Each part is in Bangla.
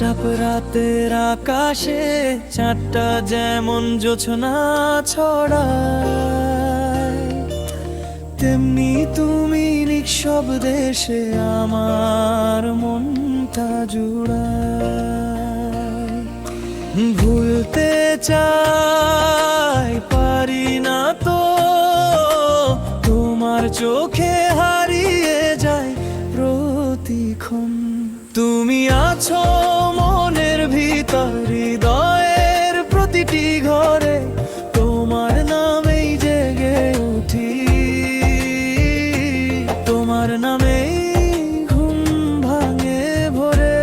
রাতের আকাশে চারটা যেমন জোছনা ছড়ায়, তেমনি তুমি নিঃশব্দে দেশে আমার মনটা জুড়ায়। ভুলতে চাই পারি না তো, তোমার চোখে হারিয়ে যায় প্রতিক্ষণ। তুমি আছো তোমার নামে ঘুম ভাঙে ভরে।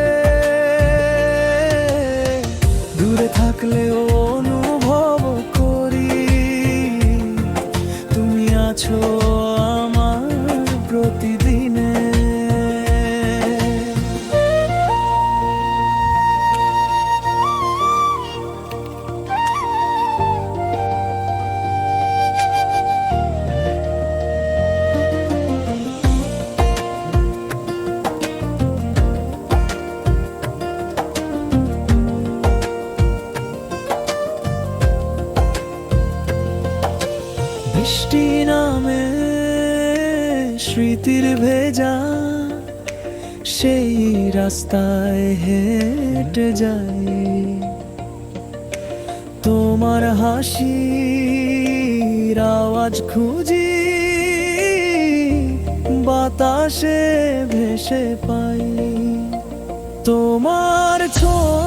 দূরে থাকলেও অনুভব করি। তুমি আছো বৃষ্টি নামে স্মৃতির ভেজা, সেই রাস্তায় হেঁটে যাই। তোমার হাসির আওয়াজ খুঁজি, বাতাসে ভেসে পাই। তোমার ছোঁয়া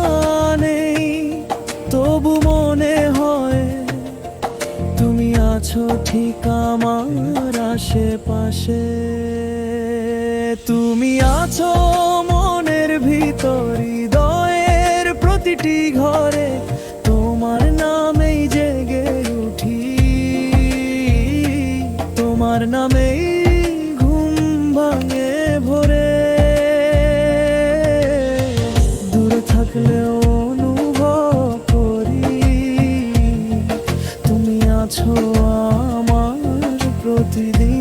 আছো ঠিক আমার আশেপাশে। তুমি আছো মনের ভিতর হৃদয়ের প্রতিটি ঘরে। তোমার নামেই জেগে উঠি। তোমার নামেই ঘুম ভাঙে ভরে। দূরে থাকলেও অনুভব করি। তুমি আছো to.